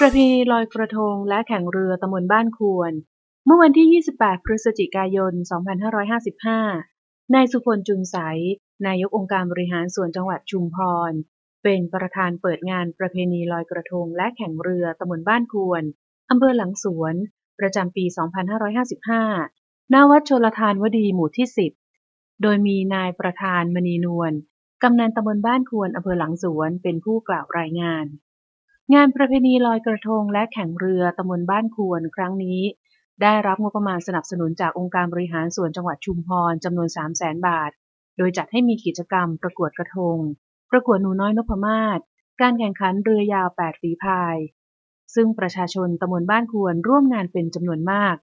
ประเพณีลอยกระทงและแข่งเรือตำบลบ้านควร เมื่อวันที่ 28 พฤศจิกายน 2555 นายสุพลจุนใส นายกองค์การบริหารส่วนจังหวัดชุมพร เป็นประธานเปิดงานประเพณีลอยกระทงและแข่งเรือตำบลบ้านควรอำเภอหลังสวน ประจำปี 2555 ณ วัดชลทานวดีหมู่ที่ 10 โดยมีนายประธานมณีนวล กำนันตำบลบ้านควรอำเภอหลังสวนเป็นผู้กล่าวรายงาน งานประเพณีลอยกระทงและแข่งเรือตำบลบ้านควรครั้งนี้ ได้รับงบประมาณสนับสนุนจากองค์การบริหารส่วนจังหวัดชุมพรจำนวน 3 0 0แสนบาท โดยจัดให้มีกิจกรรมประกวดกระทง ประกวดหนูน้อยนพมาศการแข่งขันเรือยาว 8 ฝีพาย ซึ่งประชาชนตำบลบ้านควรร่วมงานเป็นจำนวนมาก